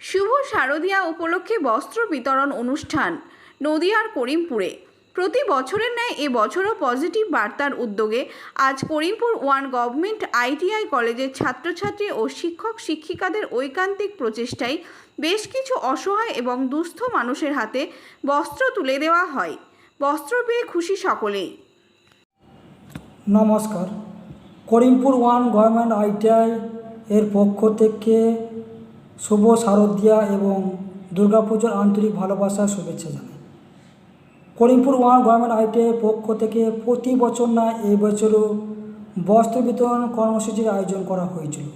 শুভ শারদিয়া উপলক্ষে বস্ত্র বিতরণ অনুষ্ঠান, নদিয়ার করিমপুরে। প্রতি বছরের ন্যায় এবছরও পজিটিভ বার্তার উদ্যোগে আজ করিমপুর ওয়ান গভর্নমেন্ট আইটিআই কলেজের ছাত্রছাত্রী ও শিক্ষক শিক্ষিকাদের ঐকান্তিক প্রচেষ্টায় বেশ কিছু অসহায় এবং দুস্থ মানুষের হাতে বস্ত্র তুলে দেওয়া হয়। বস্ত্র পেয়ে খুশি সকলেই। নমস্কার। করিমপুর ওয়ান গভর্নমেন্ট আইটিআই এর পক্ষ থেকে শুভ শারদিয়া এবং দুর্গাপুজোর আন্তরিক ভালোবাসার শুভেচ্ছা জানাই। করিমপুর ওয়ান গভর্নমেন্ট আইটিআই এর পক্ষ থেকে প্রতি বছর না, এই বছরও বস্ত্র বিতরণ কর্মসূচির আয়োজন করা হয়েছিল।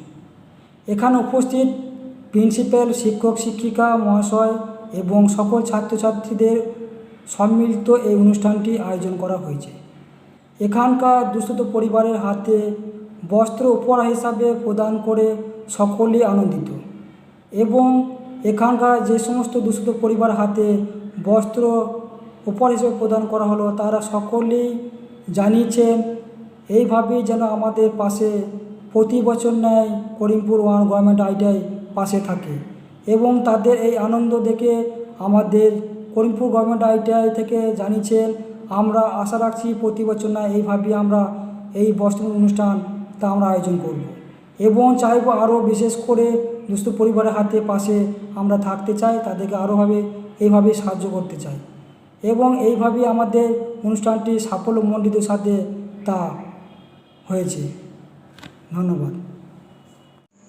এখানে উপস্থিত প্রিন্সিপাল, শিক্ষক, শিক্ষিকা, মহাশয় এবং সকল ছাত্রছাত্রীদের সম্মিলিত এই অনুষ্ঠানটি আয়োজন করা হয়েছে। এখানকার দুস্থিত পরিবারের হাতে বস্ত্র উপহার হিসাবে প্রদান করে সকলেই আনন্দিত। এবং এখানকার যে সমস্ত দূষিত পরিবার হাতে বস্ত্র উপহার হিসেবে প্রদান করা হলো, তারা সকলেই জানিয়েছেন, এইভাবেই যেন আমাদের পাশে প্রতি বছর ন্যায় করিমপুর ওয়ান গভর্নমেন্ট আইটিআই পাশে থাকে এবং তাদের এই আনন্দ দেখে আমাদের করিমপুর গভর্নমেন্ট আইটিআই থেকে জানিয়েছেন, আমরা আশা রাখছি প্রতি বছর না এইভাবেই আমরা এই বস্ত্র অনুষ্ঠান তা আমরা আয়োজন করব। এবং চাইব আরও বিশেষ করে দুস্থ পরিবারের হাতে পাশে আমরা থাকতে চাই, তাদেরকে আরোভাবে এইভাবে সাহায্য করতে চাই। এবং এইভাবে আমাদের অনুষ্ঠানটি সাফল্যমণ্ডিত সাথে তা হয়েছে। ধন্যবাদ।